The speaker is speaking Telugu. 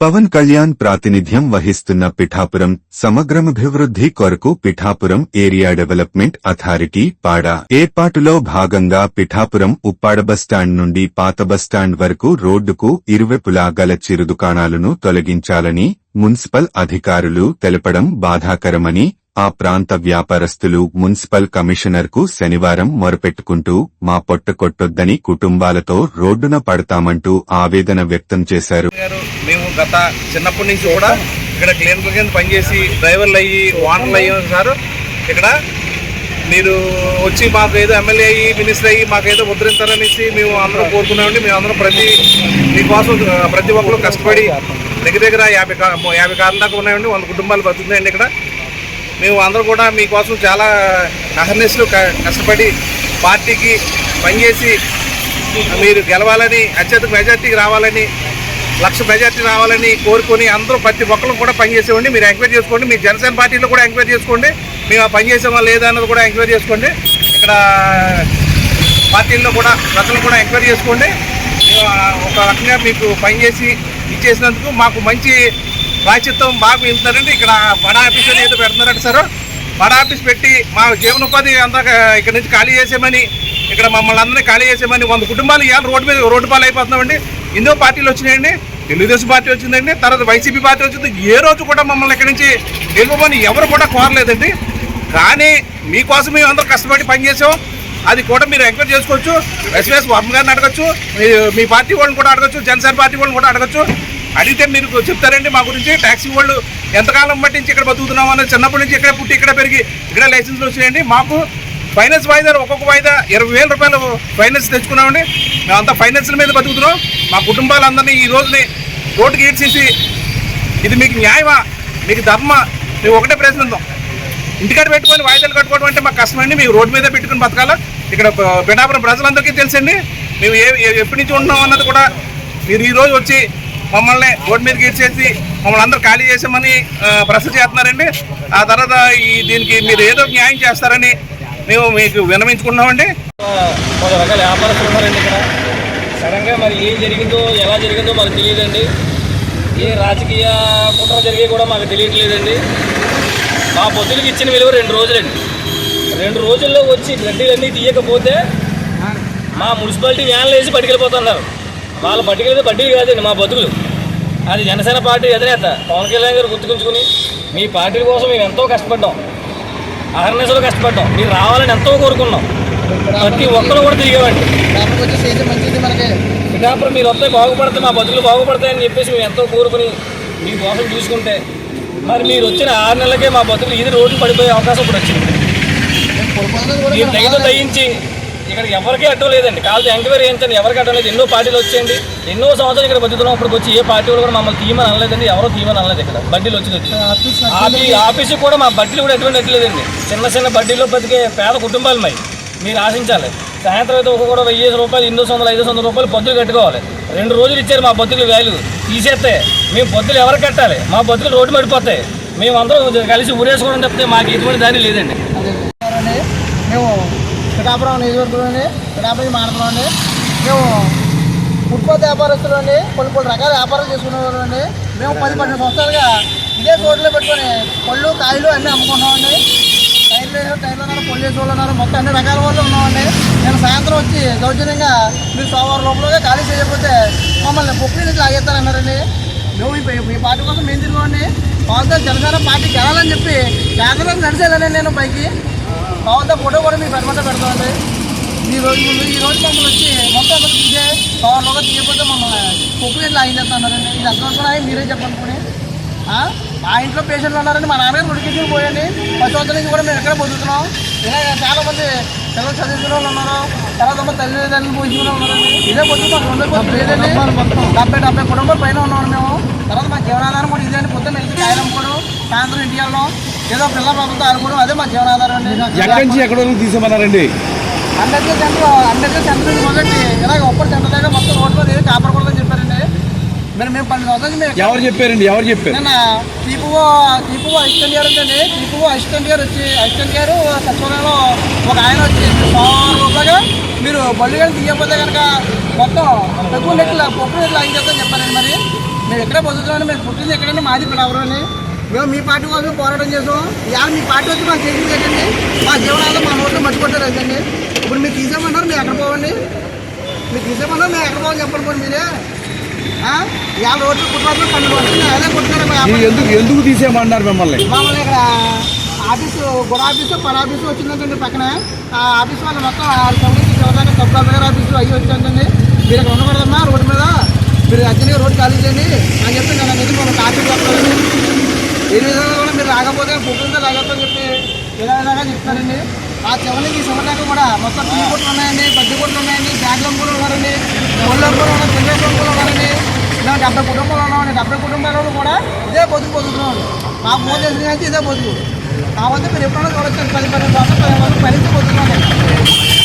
పవన్ కళ్యాణ్ ప్రాతినిధ్యం వహిస్తున్న పిఠాపురం సమగ్రమభివృద్ధి కొరకు పిఠాపురం ఏరియా డెవలప్మెంట్ అథారిటీ పాడా. ఏర్పాటులో భాగంగా పిఠాపురం ఉప్పాడ బస్టాండ్ నుండి పాత బస్టాండ్ వరకు రోడ్డుకు ఇరువైపులా గల చిరు దుకాణాలను తొలగించాలని మున్సిపల్ అధికారులు తెలపడం బాధాకరమని ఆ ప్రాంత వ్యాపారస్తులు మున్సిపల్ కమిషనర్కు శనివారం మొరపెట్టుకుంటూ మా పొట్ట కొట్టొద్దని కుటుంబాలతో రోడ్డున పడతామంటూ ఆవేదన వ్యక్తం చేశారు. మేము గత చిన్నప్పటి నుంచి కూడా ఇక్కడ క్లీనర్ల కింద పనిచేసి డ్రైవర్లు అయ్యి వానర్లు అయ్యి సార్. ఇక్కడ మీరు వచ్చి మాకు ఏదో ఎమ్మెల్యే అయ్యి మినిస్టర్ అయ్యి మాకు ఏదో ముద్రించాలనేసి మేము అందరం కోరుకున్నామండి. మేము అందరం ప్రతి మీకోసం ప్రతి ఒక్కరు కష్టపడి దగ్గర దగ్గర యాభై కా- యాభై కార్ల దాకా ఉన్నాయండి వంద కుటుంబాలు బతుకుతున్నాయండి ఇక్కడ. మేము అందరూ కూడా మీకోసం చాలా అహర్నెస్లు కష్టపడి పార్టీకి పనిచేసి మీరు గెలవాలని అత్యధిక మెజార్టీకి రావాలని లక్ష మెజార్టీ రావాలని కోరుకొని అందరూ ప్రతి ఒక్కరు కూడా పనిచేసేవండి మీరు ఎంక్వైరీ చేసుకోండి. మీ జనసేన పార్టీలో కూడా ఎంక్వైరీ చేసుకోండి. మేము ఆ పని చేసామా లేదా అన్నది కూడా ఎంక్వైరీ చేసుకోండి. ఇక్కడ పార్టీల్లో కూడా ప్రజలు కూడా ఎంక్వైరీ చేసుకోండి. ఒక రకంగా మీకు పనిచేసి ఇచ్చేసినందుకు మాకు మంచి ప్రాచిత్వం బాగా వెళ్తున్నారండి ఇక్కడ బడా ఆఫీస్ అని ఏదో పెడుతున్నారంట సార్. బడా ఆఫీస్ పెట్టి మా జీవనోపాధి అంతా ఇక్కడ నుంచి ఖాళీ చేసేమని ఇక్కడ మమ్మల్ని అందరినీ ఖాళీ చేసేమని వంద కుటుంబాలు ఇవాళ రోడ్డు మీద రోడ్డు పాలు అయిపోతున్నామండి. ఎన్నో పార్టీలు వచ్చినాయండి. తెలుగుదేశం పార్టీ వచ్చిందండి. తర్వాత వైసీపీ పార్టీ వచ్చింది. ఏ రోజు కూడా మమ్మల్ని ఇక్కడి నుంచి వెళ్ళిపోమని ఎవరు కూడా కోరలేదండి. కానీ మీకోసం మేము అందరూ కష్టపడి పనిచేసాం. అది కూడా మీరు ఎంక్వైరీ చేసుకోవచ్చు. ఎస్వీఎస్ వర్మ గారిని అడగచ్చు. మీ- మీ పార్టీ వాళ్ళని కూడా అడగచ్చు. జనసేన పార్టీ వాళ్ళని కూడా అడగచ్చు. అడిగితే మీరు చెప్తారండి మా గురించి ట్యాక్సీ వాళ్ళు ఎంతకాలం బట్టి నుంచి ఇక్కడ బతుకుతున్నాం అనేది చిన్నప్పటి నుంచి ఇక్కడే పుట్టి ఇక్కడ పెరిగి ఇక్కడ లైసెన్స్లు వచ్చినాయండి మాకు ఫైనాన్స్ వాయిదా ఒక్కొక్క వాయిదా ఇరవై వేల రూపాయలు ఫైనాన్స్ తెచ్చుకున్నామండి. మేమంతా ఫైనాన్స్ల మీద బతుకుతున్నాం. మా కుటుంబాలందరినీ ఈ రోజుని రోడ్డుకి ఈడ్చేసి ఇది మీకు న్యాయమా? మీకు ధర్మా మేము ఒకటే ప్రశ్నిద్దాం ఇంటికాడ పెట్టుకొని వాయిదాలు కట్టుకోవడం అంటే మాకు కష్టమండి. మీకు రోడ్డు మీద పెట్టుకుని బతకాలా? ఇక్కడ పిఠాపురం ప్రజలందరికీ తెలుసండి. మేము ఏ ఎప్పటి నుంచి ఉంటున్నాం అన్నది కూడా మీరు ఈరోజు వచ్చి మమ్మల్ని రోడ్డు మీదకి ఇచ్చేసి మమ్మల్ని అందరూ ఖాళీ చేసామని ప్రశ్న చేస్తున్నారండి. ఆ తర్వాత ఈ దీనికి మీరు ఏదో న్యాయం చేస్తారని మేము మీకు విన్నవించుకుంటున్నామండి. ఒక రకాల వ్యాపారస్తులు ఉన్నారండి ఇక్కడ. సడన్గా మరి ఏం జరిగిందో ఎలా జరిగిందో మాకు తెలియదండి. ఏ రాజకీయ కుట్ర జరిగే కూడా మాకు తెలియట్లేదండి. మా పొద్దులకి ఇచ్చిన విలువ రెండు రోజులండి. రెండు రోజుల్లో వచ్చి గడ్డీలన్నీ తీయకపోతే మా మున్సిపాలిటీ వ్యాన్లు వేసి పట్టుకెళ్ళిపోతున్నారు. వాళ్ళ పట్టుకెళ్ళితే బడ్డీ కాదండి మా బతుకులు. అది జనసేన పార్టీ అధినేత పవన్ కళ్యాణ్ గారు గుర్తుకుంచుకుని మీ పార్టీ కోసం మేము ఎంతో కష్టపడ్డాం. అహర్నిశలు కష్టపడ్డాం. మీరు రావాలని ఎంతో కోరుకున్నాం. ప్రతి ఒక్కరు కూడా తిరిగామండి గ్రామంకి పిఠాపురం మీరు వస్తే బాగుపడతాయి మా బతుకులు బాగుపడతాయని చెప్పేసి మేము ఎంతో కోరుకుని మీ కోసం చూసుకుంటే మరి మీరు వచ్చిన ఆరు నెలలకే మా బతుకులు ఇది రోడ్డు పడిపోయే అవకాశం ఇప్పుడు వచ్చింది. మీరు దయతో దయించి ఇక్కడ ఎవరికీ అడ్డం లేదండి. కాదు ఎంక్వైరీ చేయించండి. ఎవరికి అడ్డం లేదు. ఎన్నో పార్టీలు వచ్చేయండి. ఎన్నో సంవత్సరాలు ఇక్కడ బతుకుతున్నాం. అప్పటికి వచ్చి ఏ పార్టీ కూడా మమ్మల్ని తీయమని అనలేదండి. ఎవరో తీయమని అనలేదు ఇక్కడ. బడ్డీలు వచ్చి ఆఫీస్ ఆఫీ ఆఫీసు కూడా మా బడ్డీలు కూడా ఎటువంటి ఎట్లేదండి చిన్న చిన్న బడ్డీలో బతికే పేద కుటుంబాలు మై మీరు ఆశించాలి. సాయంత్రం అయితే ఒక కూడా వెయ్యి రూపాయలు ఎనిమిది వందలు ఐదు వందల రూపాయలు పొద్దులు కట్టుకోవాలి. రెండు రోజులు ఇచ్చారు మా బతుకులు వాల్యూ తీసేస్తే మేము పొద్దులు ఎవరు కట్టాలి? మా బతుకులు రోడ్డు పడిపోతాయి. మేము అందరం కలిసి ఊరేసుకోవడం తప్పితే మాకు ఎటువంటి దాని లేదండి. మేము పిఠాపురం నియోజకవర్గంలోని పిఠాపురం మానపురంలోని మేము ఫుట్పాత్ వ్యాపారస్తులు అండి కొన్ని కొన్ని రకాల వ్యాపారాలు చేసుకునేవారు అండి. మేము పది పన్నెండు సంవత్సరాలుగా ఇదే తోటలో పెట్టుకొని పళ్ళు కాయలు అన్నీ అమ్ముకుంటున్నామండి. టైర్లు టైర్లు ఉన్నారు పళ్ళు వేసే వాళ్ళు ఉన్నారు మొత్తం అన్ని రకాల వాళ్ళు ఉన్నామండి. నేను సాయంత్రం వచ్చి దౌర్జన్యంగా మీరు సోమవారం లోపలగా ఖాళీ చేయకపోతే మమ్మల్ని పొక్కుని నుంచి లాగేస్తానన్నారండి మేము ఈ- ఈ పార్టీ కోసం మేము తిరిగామండి. పవన్ జనసేన పార్టీకి వెళ్ళాలని చెప్పి పేదలకు నడిచేయాలని నేను పైకి. పవన్తో ఫోటో కూడా మీకు పెద్ద పెడతామండి. ఈ రోజు ముందు ఈ రోజు మమ్మల్ని వచ్చి మొత్తం అందరూ తీసే పవర్లోగా తీయకపోతే మమ్మల్ని కుప్పి ఇట్లా అయించేస్తున్నారండి ఇది అసలు మీరే చెప్పండి మా ఇంట్లో పేషెంట్లు ఉన్నారండి. మా నాన్నగారు ఉడికించుకుని పోయండి. పది సంవత్సరాల నుంచి కూడా మేము ఎక్కడ పొందుతున్నాం ఇలా చాలా మంది పిల్లలు చదివించిన వాళ్ళు ఉన్నారు. తర్వాత మా తల్లిదండ్రులు పోయించుకునే ఉన్నారండి ఇదే బతుకు మాకు లేదండి డెబ్బై డెబ్బై కుటుంబాల పైన ఉన్నాం మేము. తర్వాత మా జీవనాధారం కూడా ఇదే పొద్దున్న వెళ్ళి కాయలు అమ్ముకోవడం సాయంత్రం ఇంటికి వెళ్ళడం. ఏదో పిల్లల పాపలతో ఆడుకోవడం అదే మా జీవనాధారం అండి. ఎక్కడి నుంచి ఎక్కడ వరకు తీసుకోమన్నారండి అంబేద్కర్ సెంటర్ అంబేద్కర్ సెంటర్ నుంచి మొదటి ఇలాగ ఒప్పటి సెంటర్ దాకా మొత్తం రోడ్డు మీద ఏది కాపాడకూడదని చెప్పారండి. మరి మేము పన్నెండు సంవత్సరాల మేము ఎవరు చెప్పారండి? ఎవరు చెప్పారు? నిన్న టీపీఓ టీపీఓ అసిస్టెంట్ గారు ఉందండి. టీపీఓ అసిస్టెంట్ గారు వచ్చి అసిస్టెంట్ గారు సచివాలయంలో ఒక ఆయన వచ్చి రూపాయగా మీరు బళ్ళు కానీ తీయకపోతే కనుక మొత్తం పెద్ద నెట్లు పొప్పు నెట్లు ఆయన చెప్తాను చెప్పారండి మరి. మేము ఎక్కడే బతుకుతున్నాం మేము పుట్టింది ఎక్కడండి? మాది పిల్లవరం అని మేము మీ పార్టీ కోసం పోరాటం చేసాం ఇవాళ మీ పార్టీ వచ్చి మాకు చేసింది ఏంటండి? మా జీవనాలు మా నోట్లో మర్చిపోతారు ఏంటండి? ఇప్పుడు మీరు తీసేయమన్నారు మీరు ఎక్కడ పోవండి? మీరు తీసేయమన్నారు మేము ఎక్కడ పోవాలి చెప్పండి మీరే? ఇవాళ రోడ్లు కుటుంబాలు పన్నెండు వస్తుంది అదే కొట్టుకున్నాం మీరు ఎందుకు ఎందుకు తీసేయమన్నారు మిమ్మల్ని? మామూలుగా ఇక్కడ ఆఫీసు గుడ ఆఫీసు పడ ఆఫీసు వచ్చిందండి పక్కన. ఆ ఆఫీస్ వాళ్ళు మొత్తం ఆరు సంవత్సరాలు చివరిదాకా సబ్ దగ్గర ఆఫీసు అయ్యి వచ్చిందండి మీరు ఇక్కడ ఉండకూడదమ్మా రోడ్డు మీద. మీరు అర్జెంట్గా రోడ్డు ఖాళీ చేయండి అని చెప్పి నేను అనేది ఆఫీస్ వస్తానండి ఏ విధంగా కూడా మీరు రాకపోతే పుట్టిందో రాకపోతే చెప్పి ఇలా ఇలాగా చెప్తారండి ఆ చివరి ఈ చివరి కూడా మొత్తం టీ కొట్లు ఉన్నాయండి బడ్డీ కొట్లు ఉన్నాయండి బ్యాగ్లో కూడా ఉన్నారండి ఒళ్ళో కూడా ఉన్నారు పిల్లలు కూడా ఉన్నారండి ఇలా డెబ్బై కుటుంబాలు ఉన్నామండి డెబ్బై కుటుంబాలు కూడా ఇదే బతుకు బతుకుతున్నాం మా ఫోన్ చేసిన ఇదే బతుకు కాబట్టి మీరు ఎప్పుడైనా చూడొచ్చు పది పన్నెండు సంవత్సరాలు